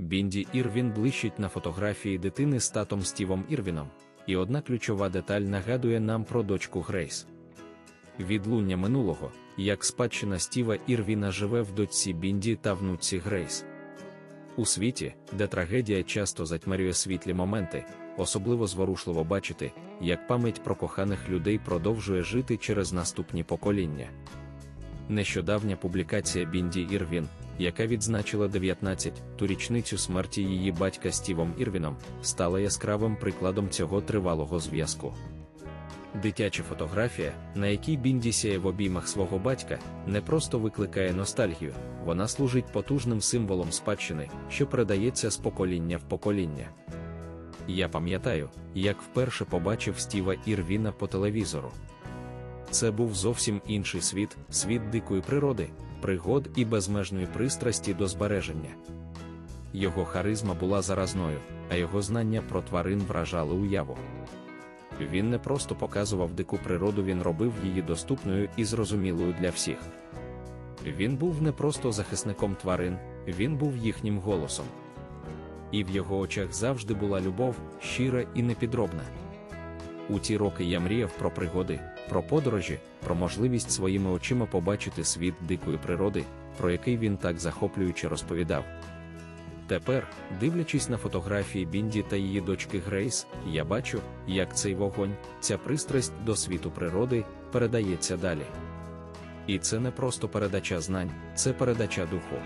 Бінді Ірвін блищить на фотографії дитини з татом Стівом Ірвіном, і одна ключова деталь нагадує нам про дочку Грейс. Відлуння минулого, як спадщина Стіва Ірвіна живе в дочці Бінді та внуці Грейс. У світі, де трагедія часто затьмарює світлі моменти, особливо зворушливо бачити, як пам'ять про коханих людей продовжує жити через наступні покоління. Нещодавня публікація Бінді Ірвін, яка відзначила 19-ту річницю смерті її батька Стівом Ірвіном, стала яскравим прикладом цього тривалого зв'язку. Дитяча фотографія, на якій Бінді сяє в обіймах свого батька, не просто викликає ностальгію, вона служить потужним символом спадщини, що передається з покоління в покоління. Я пам'ятаю, як вперше побачив Стіва Ірвіна по телевізору. Це був зовсім інший світ, світ дикої природи, пригод і безмежної пристрасті до збереження. Його харизма була заразною, а його знання про тварин вражали уяву. Він не просто показував дику природу, він робив її доступною і зрозумілою для всіх. Він був не просто захисником тварин, він був їхнім голосом. І в його очах завжди була любов, щира і непідробна. У ті роки я мріяв про пригоди, про подорожі, про можливість своїми очима побачити світ дикої природи, про який він так захоплююче розповідав. Тепер, дивлячись на фотографії Бінді та її дочки Грейс, я бачу, як цей вогонь, ця пристрасть до світу природи передається далі. І це не просто передача знань, це передача духу.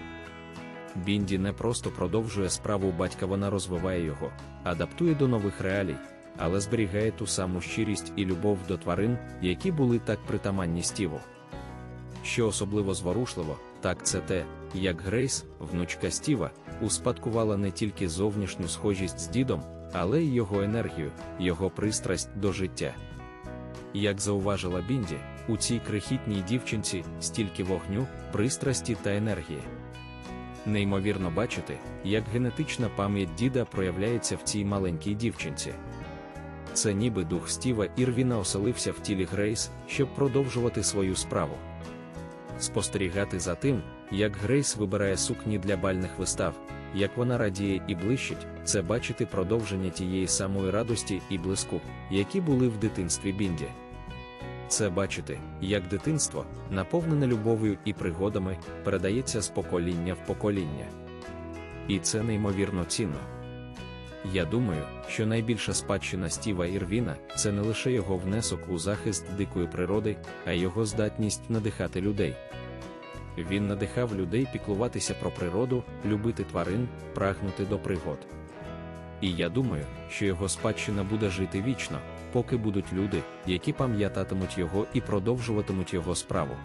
Бінді не просто продовжує справу батька, вона розвиває його, адаптує до нових реалій, але зберігає ту саму щирість і любов до тварин, які були так притаманні Стіву. Що особливо зворушливо, так це те, як Грейс, внучка Стіва, успадкувала не тільки зовнішню схожість з дідом, але й його енергію, його пристрасть до життя. Як зауважила Бінді, у цій крихітній дівчинці стільки вогню, пристрасті та енергії. Неймовірно бачити, як генетична пам'ять діда проявляється в цій маленькій дівчинці. Це ніби дух Стіва Ірвіна оселився в тілі Грейс, щоб продовжувати свою справу. Спостерігати за тим, як Грейс вибирає сукні для бальних вистав, як вона радіє і блищить, це бачити продовження тієї самої радості і блиску, які були в дитинстві Бінді. Це бачити, як дитинство, наповнене любов'ю і пригодами, передається з покоління в покоління. І це неймовірно цінно. Я думаю, що найбільша спадщина Стіва Ірвіна це не лише його внесок у захист дикої природи, а його здатність надихати людей. Він надихав людей піклуватися про природу, любити тварин, прагнути до пригод. І я думаю, що його спадщина буде жити вічно, поки будуть люди, які пам'ятатимуть його і продовжуватимуть його справу.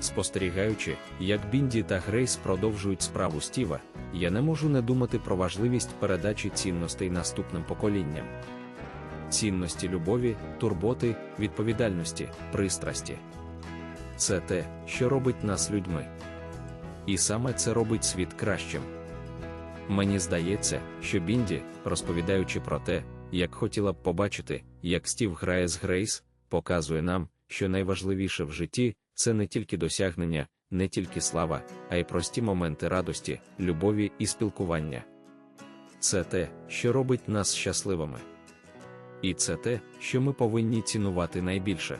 Спостерігаючи, як Бінді та Грейс продовжують справу Стіва, я не можу не думати про важливість передачі цінностей наступним поколінням. Цінності любові, турботи, відповідальності, пристрасті. Це те, що робить нас людьми. І саме це робить світ кращим. Мені здається, що Бінді, розповідаючи про те, як хотіла б побачити, як Стів грає з Грейс, показує нам, що найважливіше в житті це не тільки досягнення, не тільки слава, а й прості моменти радості, любові і спілкування. Це те, що робить нас щасливими. І це те, що ми повинні цінувати найбільше.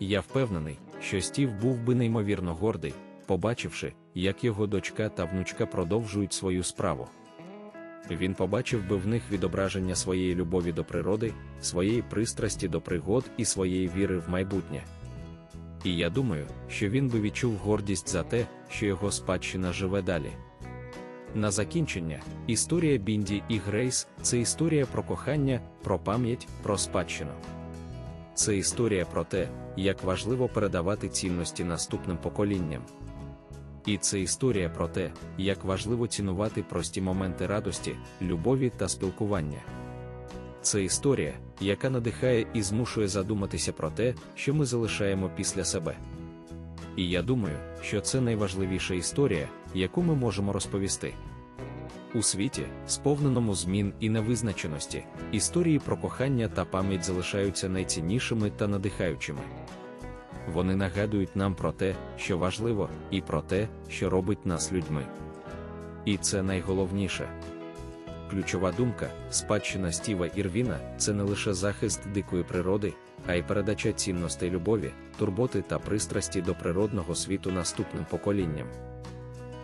Я впевнений, що Стів був би неймовірно гордий, побачивши, як його дочка та внучка продовжують свою справу. Він побачив би в них відображення своєї любові до природи, своєї пристрасті до пригод і своєї віри в майбутнє. І я думаю, що він би відчув гордість за те, що його спадщина живе далі. На закінчення, історія Бінді і Грейс це історія про кохання, про пам'ять, про спадщину. Це історія про те, як важливо передавати цінності наступним поколінням. І це історія про те, як важливо цінувати прості моменти радості, любові та спілкування. Це історія, яка надихає і змушує задуматися про те, що ми залишаємо після себе. І я думаю, що це найважливіша історія, яку ми можемо розповісти. У світі, сповненому змін і невизначеності, історії про кохання та пам'ять залишаються найціннішими та надихаючими. Вони нагадують нам про те, що важливо, і про те, що робить нас людьми. І це найголовніше. Ключова думка, спадщина Стіва Ірвіна це не лише захист дикої природи, а й передача цінностей любові, турботи та пристрасті до природного світу наступним поколінням.